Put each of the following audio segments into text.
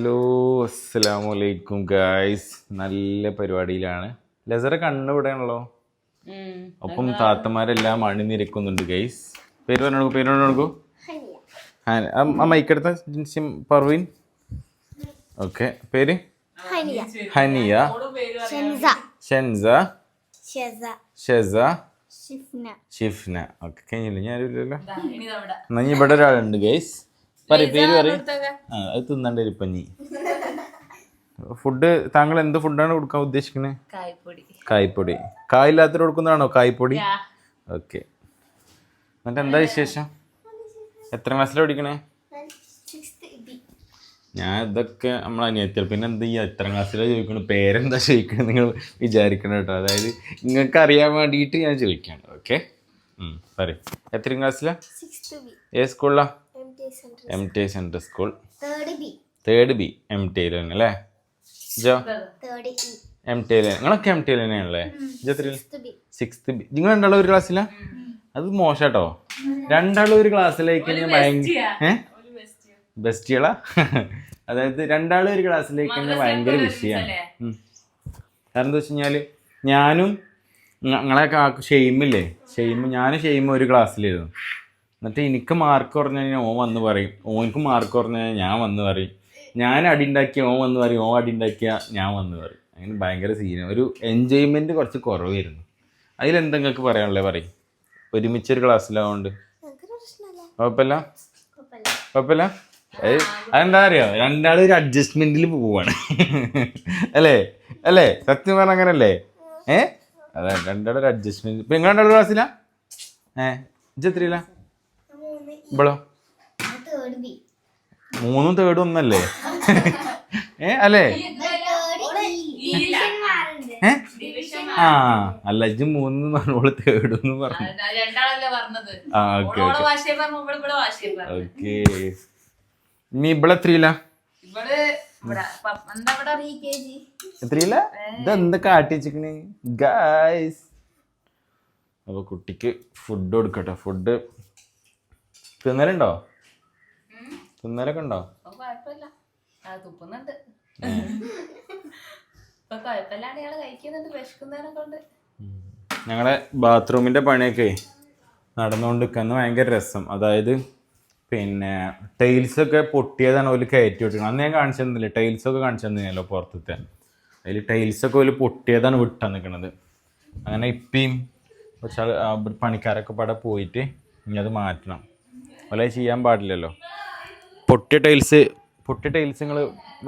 Hello അസ്സലാമലൈക്കും guys. നല്ല പരിപാടിയിലാണ്. ലസറ കണ്ണ് ഇവിടെയാണല്ലോ. ഒപ്പം താത്തമാരെല്ലാം അണിനിരക്കുന്നുണ്ട് ഗൈസ് പേര് പറഞ്ഞു പേര് പറഞ്ഞു ആ മൈക്കെടുത്ത ജിൻസിം പർവീൻ. ഓക്കെ പേര്? ഹനിയ. ഹനിയ. ഷെൻസ. ഷെൻസ. ഷെസ. ഷെസ. ഷിഫ്ന. ഷിഫ്ന. ഓക്കെ കഴിഞ്ഞില്ല? ഞാനില്ലല്ലോ. എന്നാ ഇവിടെ ഒരാളുണ്ട് ഗൈസ് പറ പേര് പറയും. ആ അത് തിന്നണ്ട ഫുഡ് താങ്കൾ എന്ത് ഫുഡാണ് കൊടുക്കാൻ ഉദ്ദേശിക്കുന്നത് കായ്പൊടി കായ്പൊടി കായില്ലാത്തവർ കൊടുക്കുന്നതാണോ കായ്പൊടി ഓക്കെ എന്നിട്ട് എന്താ വിശേഷം? എത്ര ക്ലാസ്സിലാണ് പഠിക്കണേ? ഞാൻ ഇതൊക്കെ നമ്മളെ അനിയത്തികൾ പിന്നെ എന്ത് ചെയ്യാ? എത്ര ക്ലാസ്സിലാണ് ചോദിക്കണത് പേരെന്താ ചോദിക്കണത് നിങ്ങൾ വിചാരിക്കണം കേട്ടോ. അതായത് നിങ്ങൾക്ക് അറിയാൻ വേണ്ടിയിട്ട് ഞാൻ ചോദിക്കുകയാണ് ഓക്കെ പറയും. എത്ര ക്ലാസ്സിലാണ് ഏത് സ്കൂളിലാണ് M T central school. Third B M T തന്നെ അല്ലേ? ജോ? എം ടി നിങ്ങളൊക്കെ എം ടി തന്നെയാണല്ലേ? ജോ സിക്സ്ത് ബി നിങ്ങൾ രണ്ടാളും ഒരു ക്ലാസ്സിലാ അത് മോശാട്ടോ. രണ്ടാളും ഒരു ക്ലാസ്സിലേക്ക് കഴിഞ്ഞാൽ ഭയങ്കര ബെസ്റ്റികളാ അതായത് രണ്ടാളും ഒരു ക്ലാസ്സിലേക്ക് കഴിഞ്ഞാൽ ഭയങ്കര വിഷയമാണ്. കാരണം എന്താ വെച്ച് കഴിഞ്ഞാൽ ഞാനും ഞങ്ങളെ ഷെയിമില്ലേ ഷെയിം ഞാനും ഷെയിമും ഒരു ക്ലാസ്സിലായിരുന്നു എന്നിട്ട് എനിക്ക് മാർക്ക് കുറഞ്ഞു കഴിഞ്ഞാൽ ഓൻ വന്ന് പറയും. ഓനക്ക് മാർക്ക് കുറഞ്ഞു കഴിഞ്ഞാൽ ഞാൻ വന്ന് പറയും. ഞാൻ അടി ഉണ്ടാക്കിയ ഓൻ വന്ന് പറയും. ഓ അടി ഉണ്ടാക്കിയ ഞാൻ വന്ന് പറയും. അങ്ങനെ ഭയങ്കര സീന ഒരു എൻജോയ്മെന്റ് കുറച്ച് കുറവായിരുന്നു. അതിലെന്തെങ്കിലും പറയാനുള്ളത്? പറയും. ഒരുമിച്ചൊരു ക്ലാസ്സിലാവുകൊണ്ട് കുഴപ്പമില്ല? കുഴപ്പമില്ല. കുഴപ്പമില്ല? അത് അതെന്താ അറിയോ? രണ്ടാളും ഒരു അഡ്ജസ്റ്റ്മെന്റിൽ പോവാണ്. അല്ലേ? അല്ലേ? സത്യം പറഞ്ഞ അങ്ങനല്ലേ? ഏ? അതെ രണ്ടാളും ഒരു അഡ്ജസ്റ്റ്മെന്റ് ഇപ്പൊ നിങ്ങൾ രണ്ടാളും ക്ലാസ്സിലാ ഏ? മൂന്ന് ബി മൂന്നും തേർഡും ഒന്നല്ലേ? ഏ അല്ലേ? ഏ? ആ അല്ല ഇജ് മൂന്ന് പറഞ്ഞോൾ തേർഡ് എന്ന് പറഞ്ഞു. ആ ഓക്കെ ഓക്കെ. ഇവിടെ ഇവിടെ ഇനി ഇവിടെ എത്രയില്ല ഇവിടെ ഇവിടെ? ഇവിടെ എത്രയില്ല ഇതെന്ത് കാട്ടിച്ചിക്കണ് ഗായ്സ് അപ്പൊ കുട്ടിക്ക് ഫുഡ് കൊടുക്കട്ടെ. ഫുഡ് തിന്നലുണ്ടോ? തിന്നലൊക്കെ ഉണ്ടോ? ഞങ്ങളെ ബാത്റൂമിന്റെ പണിയൊക്കെ നടന്നുകൊണ്ട് നിൽക്കുന്ന ഭയങ്കര രസം. അതായത് പിന്നെ ടൈൽസ് ഒക്കെ പൊട്ടിയതാണ് ഓൽ കയറ്റി വിട്ടത് അന്ന് ഞാൻ കാണിച്ചു തന്നില്ല? ടൈൽസ് ഒക്കെ കാണിച്ചു തന്നില്ലല്ലോ പുറത്തത്തെ. അതിൽ ടൈൽസ് ഒക്കെ ഓൽ പൊട്ടിയതാണ് വിട്ടാൻ നിൽക്കുന്നത് അങ്ങനെ ഇപ്പം പണിക്കാരൊക്കെ പാടെ പോയിട്ട് ഇനി അത് മാറ്റണം. ഓലെ ചെയ്യാൻ പാടില്ലല്ലോ. പൊട്ടിയ ടൈൽസ് പൊട്ടിയ ടൈൽസ് നിങ്ങൾ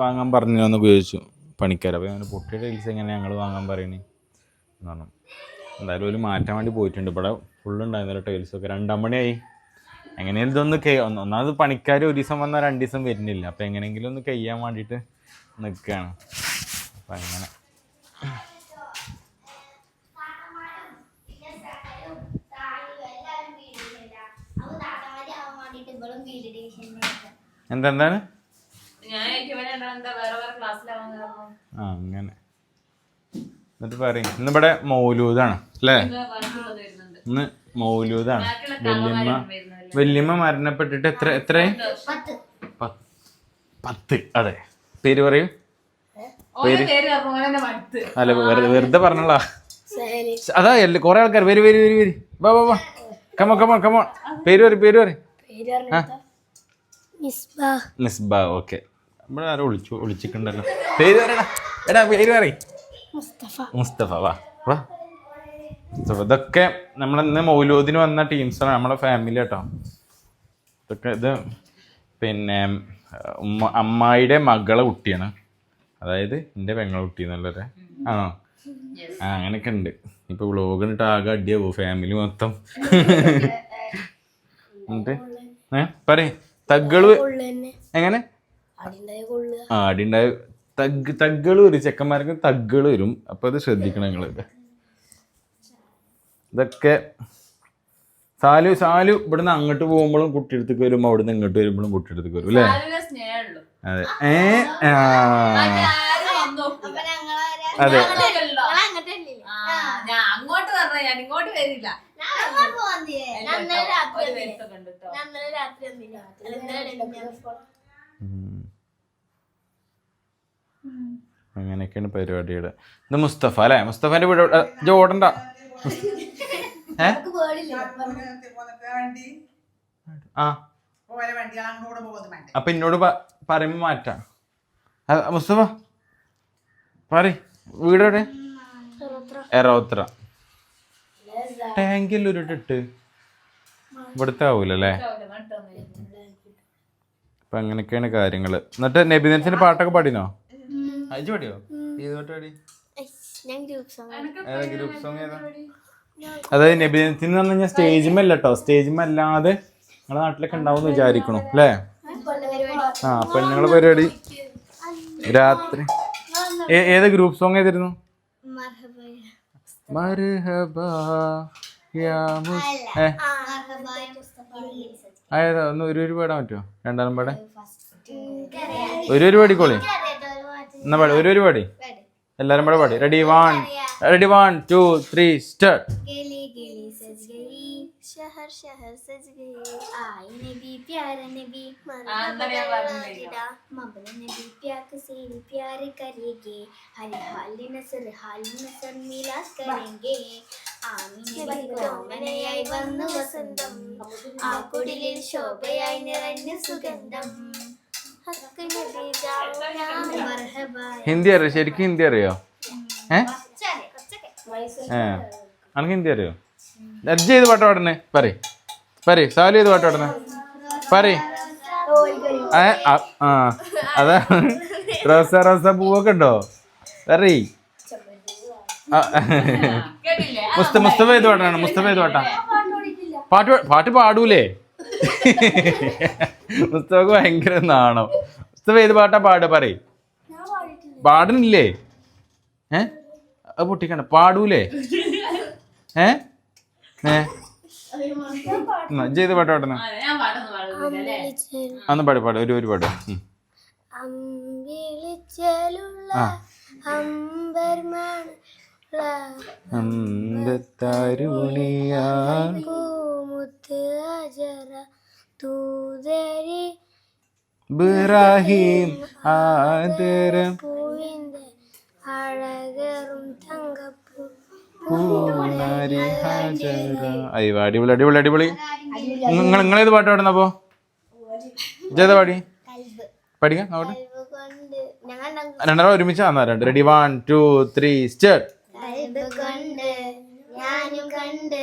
വാങ്ങാൻ പറഞ്ഞു എന്ന് ഉപയോഗിച്ചു പണിക്കാർ അപ്പോൾ ഞാൻ പൊട്ടിയ ടൈൽസ് എങ്ങനെ ഞങ്ങൾ വാങ്ങാൻ പറയണേ? എന്ന് പറഞ്ഞു. എന്തായാലും ഒരു മാറ്റാൻ വേണ്ടി പോയിട്ടുണ്ട്. ഇവിടെ ഫുള്ള് ടൈൽസൊക്കെ ടൈൽസ് ഒക്കെ. രണ്ടാം മണിയായി എങ്ങനെയും ഇതൊന്ന് ഒന്നാമത് പണിക്കാർ ഒരു ദിവസം വന്നാൽ രണ്ട് ദിവസം വരുന്നില്ല. അപ്പോൾ എങ്ങനെയെങ്കിലും ഒന്ന് കഴിയാൻ വേണ്ടിയിട്ട് നിൽക്കുകയാണ് അപ്പം അങ്ങനെ എന്തെന്താണ് ഞാൻ ഇവനെ രണ്ടാളും എന്താ വേറെ വേറെ ക്ലാസ്സിലാവാൻ ആ അങ്ങനെ. എന്നിട്ട് പറയും. ഇന്നിവിടെ മൗലൂദാണ് അല്ലേ? ഇന്ന് മൗലൂദാണ്. വല്യമ്മ വല്യമ്മ മരണപ്പെട്ടിട്ട് എത്ര എത്ര പത്ത് അതെ. പേര് പറയൂ. ഓരോ പേര്. അല്ല വെറുതെ വെറുതെ പറഞ്ഞോളാ. അതാ അല്ല കുറെ ആൾക്കാർ വരി വരി വരി വരി. വാ വാ വാ. കമോ കമോ കമോ പേര് പറയും പേര് പറയും. മിസ്ബാ നിസ്ബ. ഓക്കെ. ഇവിടെ ആരോ വിളിച്ചു വിളിച്ചിട്ടുണ്ടല്ലോ. പേര് പറയടാ. എടാ പേര് പറയും. മുസ്തഫ. മുസ്തഫ വാ. വാ. മുസ്തഫ ഇതൊക്കെ നമ്മൾ ഇന്ന് മൗലൂദിന് വന്ന ടീംസാണ് നമ്മളെ ഫാമിലി കേട്ടോ ഇതൊക്കെ ഇത് പിന്നെ ഉമ്മ അമ്മായിയുടെ മകളെ കുട്ടിയാണ്. അതായത് എന്റെ പെങ്ങളെ കുട്ടി എന്നുള്ളവരെ ആണോ ആ അങ്ങനെയൊക്കെ ഉണ്ട്. ഇപ്പൊ വ്ളോഗ് ഇട്ട് ആകെ അടിയാവോ ഫാമിലി മൊത്തം. എന്നിട്ട്? ഏ? പറയ്. കൊള്ളു എങ്ങനെ? ആ അടിണ്ടായ തഗ് തഗ്ഗൾ വരും ചെക്കന്മാർക്ക് തഗ്ഗൾ വരും. അപ്പൊ അത് ശ്രദ്ധിക്കണം നിങ്ങൾ ഇതൊക്കെ സാലു സാലു ഇവിടുന്ന് അങ്ങോട്ട് പോകുമ്പോഴും കുട്ടിയെടുത്തേക്ക് വരുമ്പോ അവിടുന്ന് ഇങ്ങോട്ട് വരുമ്പോഴും കുട്ടിയെടുത്തേക്ക് വരും അല്ലേ? അതെ. ഏ. അതെ. അങ്ങോട്ടല്ലോ. ഞാൻ അങ്ങോട്ട് പറഞ്ഞ ഞാൻ ഇങ്ങോട്ട് വരില്ല. അങ്ങനെയൊക്കെയാണ് പരിപാടിയുടെ ഇത് മുസ്തഫ അല്ലേ? മുസ്തഫന്റെ വീട് ഓടണ്ട. ആ. അപ്പൊ എന്നോട് പറയുമ്പോ മാറ്റാം. മുസ്തഫ. പറ വീടെവിടെ എറോത്ര. ടാങ്കിൽ ഉരുട്ടിട്ട് ഇവിടുത്തെ ആവൂലല്ലേ? അപ്പൊ അങ്ങനെയൊക്കെയാണ് കാര്യങ്ങൾ. എന്നിട്ട് നബിദിനത്തിന്റെ പാട്ടൊക്കെ പാടിനോ അയച്ചു പാടിയോ? പാടി? ഞാൻ ഗ്രൂപ്പ് സോങ് ഏതാ? അതായത് നബിദിനത്തിന് എന്ന് പറഞ്ഞു കഴിഞ്ഞാൽ അല്ലട്ടോ കേട്ടോ സ്റ്റേജിമല്ലാതെ നിങ്ങളെ നാട്ടിലൊക്കെ ഉണ്ടാവും വിചാരിക്കണു അല്ലേ? ആ പെണ്ണുങ്ങളെ പരിപാടി. രാത്രി. ഏത് ഗ്രൂപ്പ് സോങ് ഏതായിരുന്നു? മർഹബ ഏതാ ഒന്ന് ഒരു ഒരു പാടാൻ പറ്റുമോ രണ്ടാം പാടെ ഒരു ഒരു പാടിക്കോളി എന്നാ പാടി ഒരു ഒരു പാടി. എല്ലാരും പാടെ പാടി. Ready one ready one two three start गली गली सज गई शहर शहर सज गई आई नबी प्यारा नबी मबल नबी प्याक से प्यार करेंगे हर हाल नसर हाल नसर मिला करेंगे ആമിനെ കോമനയായി വന്നു വസന്തം ആ കുടിലിൽ ശോഭയായി നിറഞ്ഞ സുഗന്ധം ഹക്ക് നബി ജാഊനാ മർഹബാ ഹിന്ദി അറിയോ ശരിക്കും ഹിന്ദി അറിയോ ഏ ഏ അനക്ക് ഹിന്ദി അറിയോ അജ്ജ ചെയ്ത് പാട്ട് പാടണേ പറ പറ സാലു ചെയ്ത് പാട്ട് പാടണേ പറ ഏ, ആ, അതാ. റോസ റോസ പൂവൊക്കെ ഉണ്ടോ? പറ കേട്ടില്ലേ മുസ്ത മുസ്തഫ ചെയ്ത് പാട്ടാണ്? മുസ്തഫ ചെയ്ത് പാട്ടാ? പാട്ട് പാട്ട് പാടൂലേ? മുസ്തഫക്ക് ഭയങ്കര നാണോ. മുസ്തഫ ഏത് പാട്ടാ പാട് പറയ്. പാടുന്നില്ലേ? ഏ? അത് പൊട്ടിക്കണ്ട. പാടൂലേ? ഏ? ഏ? ഇജ്ജ് പാടുന്ന. അന്ന് പാടി പാട് ഒരു ഒരു പാട്. ബ്രാഹിം ആദരം ആ. അയ്യോ അടിപൊളി അടിപൊളി അടിപൊളി. നിങ്ങൾ നിങ്ങൾ ഏത് പാട്ട് പാടുന്ന അപ്പോ? ഇജേതാ പാടി? പഠിക്കാം നോട്ടെ കൽവ് കൊണ്ട് ഞങ്ങൾ രണ്ടാം ഒരുമിച്ച് തന്നാ രണ്ട്. Ready one two three start കൽവ് കൊണ്ട് ഞാനും കണ്ട്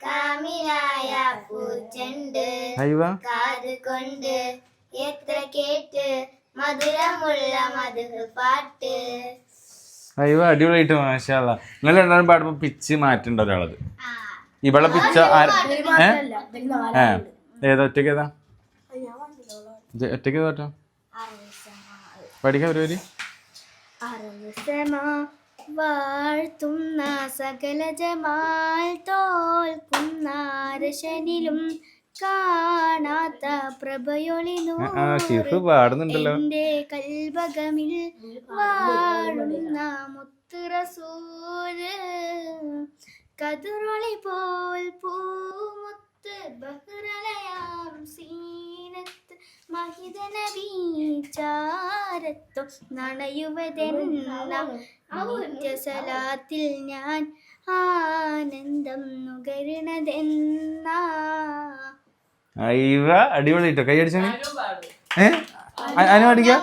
കാമിലായ പൂച്ചണ്ട്. അയ്യോ. കാത് കൊണ്ട് എത്ര കേട്ട് മധുരമുള്ള മധുര പാട്ട്. അയ്യോ അടിപൊളിയായിട്ട് മാഷാല്ല നിങ്ങൾ രണ്ടാളും പാടുമ്പോ പിച്ച് മാറ്റണ്ട ഒരാളത്. ഇവളെ പിച്ച ഏതാ ഒറ്റയ്ക്ക് ഏതാ? ഒറ്റയ്ക്ക് ഏതാ പഠിക്കാം ഒരു വാഴ്ത്തുന്ന സകല ജമാൽ തോൽക്കുന്ന രശനിലും കാണാത്ത പ്രഭയൊളി ഷിഫു പാടുന്നുണ്ടല്ലോ. എന്റെ കൽഭകമിൽ വാഴുന്ന മുത്തുറസൂര് കതിറൊളി പോൽ പൂമുത്ത് ബഹ്റലയാം സീനത്ത് മഹിത വീചാരത്വം നണയുവതെന്ന. ഞാൻ ആനന്ദം നുകരണതെന്നാ. അയ്യോ അടിപൊളിയായിട്ടോ കൈ അടിച്ചു ഏ? അതിന് പഠിക്കാം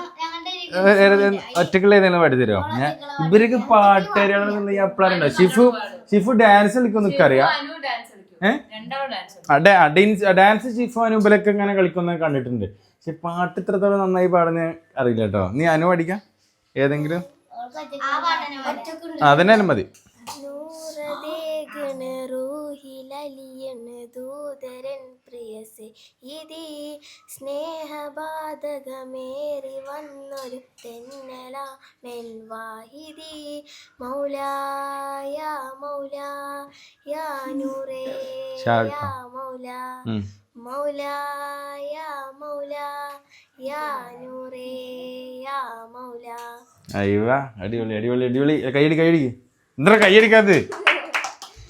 ഒറ്റക്കുള്ള ഏതെങ്കിലും പാടി തരുമോ ഞാൻ ഇവരൊക്കെ പാട്ടുകാരിയാണെന്നുണ്ടെങ്കിൽ അപ്പളാരുണ്ടോ ഷിഫു ഷിഫു ഡാൻസ് കളിക്കും നിനക്കറിയാം ഏഹ് ഡാൻസ് കളിക്കും. ഏ? ഡാൻസ് കളിക്കും. ആ, ഡാൻസ് ഡാൻസ് ഷിഫു അനുബലൊക്കെ ഇങ്ങനെ കളിക്കുന്നത് കണ്ടിട്ടുണ്ട്. പക്ഷെ പാട്ട് ഇത്രത്തോളം നന്നായി പാടുന്ന അറിയില്ല കേട്ടോ നീ അനു പഠിക്കാം ഏതെങ്കിലും? അതന്നെ മതി. പ്രിയസെ ഇതി സ്നേഹബാധകമേറി വന്നൊരു തെന്നല നെൽവാഹിതി. മൗലായ മൗലായ നൂറേ യാ മൗല. മൗലായ മൗല യാ നൂറേ യാ മൗല. അയ്യോ അടിപൊളി അടിപൊളി അടിപൊളി. കൈയടി കൈയടി എന്താ കൈയടിക്കാത്ത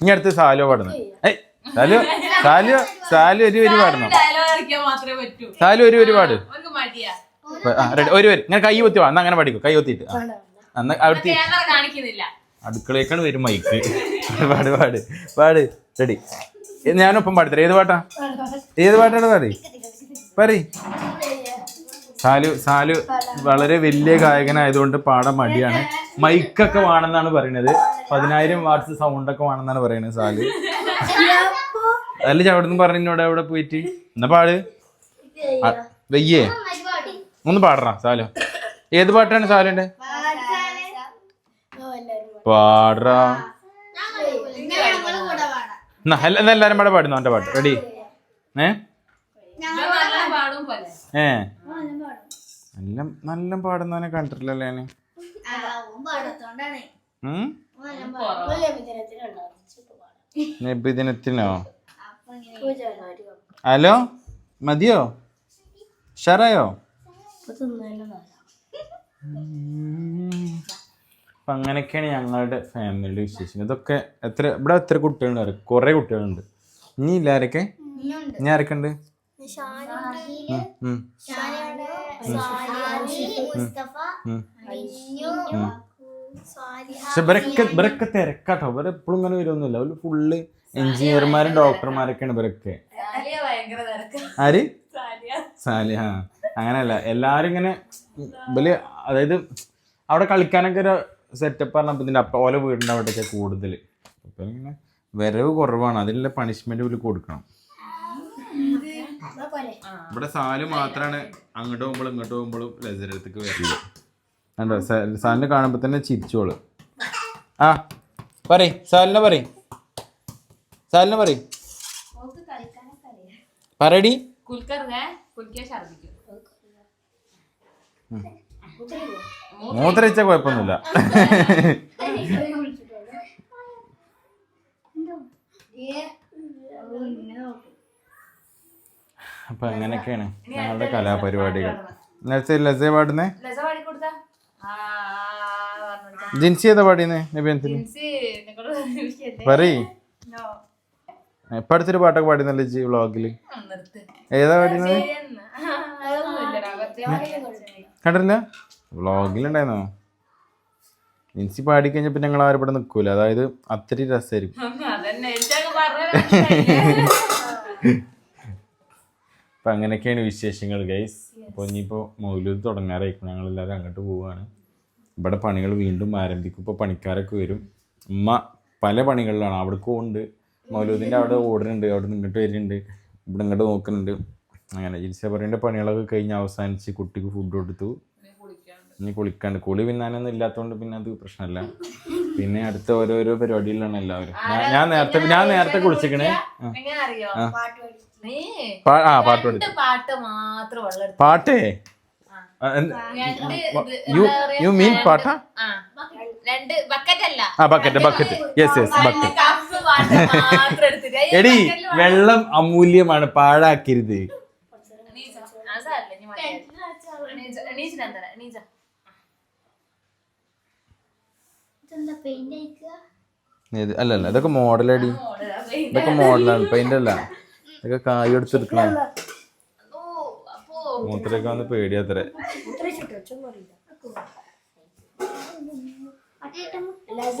ഇനി അടുത്ത് സാലോ പാടുന്നു ഏയ് സാലു. സാലു സാലു ഒരു വരി പാടണം. സാലു ഒരു വരി പാട്. ഒരു വരി. ഇങ്ങനെ കൈ കുത്തി വാ. അങ്ങനെ പഠിക്കും. കൈ കുത്തിയിട്ട്. ആ. അന്ന് അവിടുത്തെ ക്യാമറ കാണിക്കുന്നില്ല. അടുക്കളയേക്കാണ് വരും മൈക്ക് പാട് പാട് പാട്. റെഡി ഞാനൊപ്പം പാടിത്തരാം. ഏത് പാട്ടാ? ഏത് പാട്ടാണ് പാടി പറ സാലു സാലു വളരെ വലിയ ഗായകനായതുകൊണ്ട് പാടാൻ മടിയാണ്. മൈക്കൊക്കെ വേണമെന്നാണ് പറയുന്നത്. പതിനായിരം വാട്സ് സൗണ്ട് ഒക്കെ വേണമെന്നാണ് പറയുന്നത് സാലു. അല്ല ചവിടുന്ന് നിന്ന് പറഞ്ഞോടെ അവിടെ പോയിട്ട്? എന്നാ പാട്. വയ്യേ. ഒന്ന് പാടറാ സാലോ. ഏത് പാട്ടാണ് സാലോന്റെ? പാടറാ. എന്നാ എല്ലാ- എന്നാ എല്ലാരും പാടെ പാടുന്നു അവന്റെ പാട്ട്. റെഡി. ഏ? നല്ല പാടും പോലെ ഏ. നല്ല നല്ല പാടുന്നവനെ കണ്ടിട്ടില്ലല്ലേ? നബിദിനത്തിനോ? ഹലോ? മതിയോ? ഷറായോ അപ്പൊ അങ്ങനെയൊക്കെയാണ് ഞങ്ങളുടെ ഫാമിലിയുടെ വിശേഷം ഇതൊക്കെ എത്ര ഇവിടെ എത്ര കുട്ടികളുണ്ട് കുറെ കുട്ടികളുണ്ട്. ഇനി ഇല്ല ആരൊക്കെ? ഇനി ആരൊക്കെ ഉണ്ട് പക്ഷെ ഇവരൊക്കെ ഇവരൊക്കെ തിരക്കാട്ടോ. ഇവരെപ്പോഴും ഇങ്ങനെ വരുമൊന്നുമില്ല അവർ ഫുള്ള് എഞ്ചിനീയർമാരും ഡോക്ടർമാരൊക്കെയാണ് ഇവരൊക്കെ. ആര്? സാലിയ. അങ്ങനെയല്ല എല്ലാരും ഇങ്ങനെ ഇവൽ അതായത് അവിടെ കളിക്കാനൊക്കെ ഒരു സെറ്റപ്പ് പറഞ്ഞപ്പോൾ ഇതിന്റെ അപ്പ ഓല വീടിന്റെ അവിടെയൊക്കെ കൂടുതൽ അപ്പൊ ഇങ്ങനെ വരവ് കുറവാണ് അതിനുള്ള പണിഷ്മെന്റ് ഇവർ കൊടുക്കണം. ഇവിടെ സാൽ മാത്രാണ് അങ്ങോട്ട് പോകുമ്പോഴും ഇങ്ങോട്ട് പോകുമ്പോഴും ലസരത്തേക്ക് വരുന്നത് കണ്ടോ? സാലിനെ കാണുമ്പോ തന്നെ ചിരിച്ചോളൂ. ആ പറയ് സാലിനെ പറയ്. സാലിനെ പറയ്. പറയടി. മൂത്രിച്ച മൂത്രയിച്ച കുഴപ്പമൊന്നുമില്ല. അപ്പൊ അങ്ങനെയൊക്കെയാണ് ഞങ്ങളുടെ കലാപരിപാടികൾ. നേരത്തെ ലസ പാടുന്നേ? ജിൻസി ഏതാ പാടിയെന്നേ? പറയ്. No. ഇപ്പൊ അടുത്തൊരു പാട്ടൊക്കെ പാടിയന്നല്ലേ ജി വ്ളോഗിൽ ഏതാ പാടിയത് കണ്ടില്ല വ്ളോഗിലുണ്ടായിരുന്നോ ജിൻസി പാടിക്കഴിഞ്ഞപ്പോ ഞങ്ങൾ ആരും ഇവിടെ നിൽക്കൂല അതായത് അത്രയും രസമായിരിക്കും അപ്പൊ അങ്ങനെയൊക്കെയാണ് വിശേഷങ്ങൾ ഗൈസ് അപ്പോൾ ഇനിയിപ്പോൾ മൗലൂദ് തുടങ്ങാറായിരിക്കും. ഞങ്ങൾ എല്ലാവരും അങ്ങോട്ട് പോവുകയാണ് ഇവിടെ പണികൾ വീണ്ടും ആരംഭിക്കും. ഇപ്പോൾ പണിക്കാരൊക്കെ വരും. ഉമ്മ പല പണികളിലാണ്. അവിടെ ഉണ്ട്. മൗലൂദിന്റെ അവിടെ ഓടുന്നുണ്ട് അവിടെ നിന്ന് ഇങ്ങോട്ട് വരുന്നുണ്ട് ഇവിടെ ഇങ്ങോട്ട് നോക്കുന്നുണ്ട്. അങ്ങനെ ജിൽസ പറയേണ്ട പണികളൊക്കെ കഴിഞ്ഞ് അവസാനിച്ച് കുട്ടിക്ക് ഫുഡ് കൊടുത്തു. ഇനി കുളിക്കാണ്ട്. കുളി പിന്നാനൊന്നും ഇല്ലാത്തതുകൊണ്ട് പിന്നെ അത് പ്രശ്നമല്ല പിന്നെ അടുത്ത ഓരോരോ പരിപാടിയിലാണ് എല്ലാവരും. ഞാൻ- നേരത്തെ ഞാൻ നേരത്തെ കുളിച്ചിക്കണേ. ആ. പാട്ട് പഠിച്ചു. പാട്ട് യു മീൻ പാട്ടാ? ആ. Bucket bucket. Yes yes bucket. എടി വെള്ളം- അമൂല്യമാണ് പാഴാക്കരുത്. അല്ലല്ല ഇതൊക്കെ മോഡലടി പെയിന്റ് ഇതൊക്കെ മോഡലാണ് പെയിന്റ് അല്ല. ഇതൊക്കെ കായ് എടുത്തെടുക്കണം. മൂത്രയൊക്കെ വന്ന് പേടിയാത്രേ. ലസ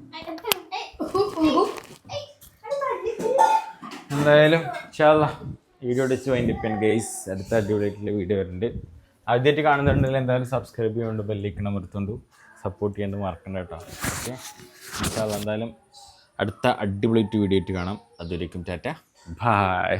എന്തായാലും ഇൻഷാല്ലാ വീഡിയോ അടിച്ച് വൈൻഡിപ്പൻ ഗെയ്സ് അടുത്ത അടിപൊളിയായിട്ടുള്ള വീഡിയോ വരുന്നുണ്ട്. ആദ്യമായിട്ട് കാണുന്നുണ്ടെങ്കിൽ എന്തായാലും സബ്സ്ക്രൈബ് ചെയ്യുന്നുണ്ട് ബെല്ലിക്കണം എടുത്തുകൊണ്ട് സപ്പോർട്ട് ചെയ്യാണ്ട് മറക്കണ്ട കേട്ടോ. ഓക്കെ എന്തായാലും അടുത്ത അടിപൊളിയായിട്ട് വീഡിയോ ആയിട്ട് കാണാം. അതുവരേക്കും ടാറ്റ. ബായ്